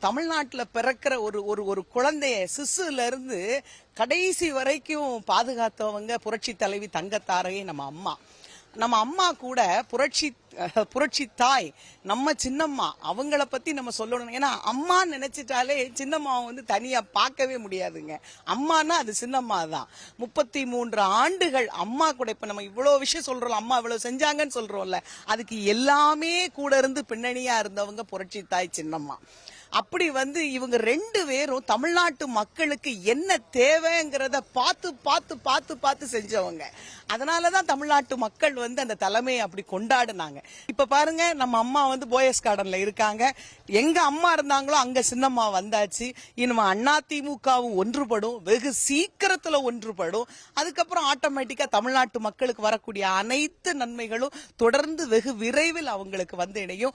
தமிழ்நாட்டில் பிறக்கிற ஒரு ஒரு ஒரு குழந்தைய சிசுல இருந்து கடைசி வரைக்கும் பாதுகாத்தவங்க புரட்சி தலைவி தங்கத்தாரையே நம்ம அம்மா. நம்ம அம்மா கூட புரட்சி புரட்சி தாய் நம்ம சின்னம்மா அவங்கள பத்தி நம்ம சொல்லணும். ஏன்னா அம்மா நினைச்சிட்டாலே சின்னம்மாவை வந்து தனியா பார்க்கவே முடியாதுங்க. அம்மானா அது சின்னம்மா தான். முப்பத்தி மூன்று ஆண்டுகள் அம்மா கூட இப்ப நம்ம இவ்வளவு விஷயம் சொல்றோம் அம்மா இவ்வளவு செஞ்சாங்கன்னு சொல்றோம்ல அதுக்கு எல்லாமே கூட இருந்து பின்னணியா இருந்தவங்க புரட்சி தாய் சின்னம்மா. அப்படி வந்து இவங்க ரெண்டு பேரும் தமிழ்நாட்டு மக்களுக்கு என்ன தேவைங்கிறத பார்த்து பார்த்து பார்த்து பார்த்து செஞ்சவங்க. அதனாலதான் தமிழ்நாட்டு மக்கள் வந்து அந்த தலைமையை அப்படி கொண்டாடுனாங்க. இப்ப பாருங்க நம்ம அம்மா வந்து போயஸ் கார்டன்ல இருக்காங்க. எங்க அம்மா இருந்தாங்களோ அங்க சின்னம்மா வந்தாச்சு. இனிமே அதிமுகவும் ஒன்றுபடும். வெகு சீக்கிரத்துல ஒன்றுபடும். அதுக்கப்புறம் ஆட்டோமேட்டிக்கா தமிழ்நாட்டு மக்களுக்கு வரக்கூடிய அனைத்து நன்மைகளும் தொடர்ந்து வெகு விரைவில் அவங்களுக்கு வந்து இணையும்.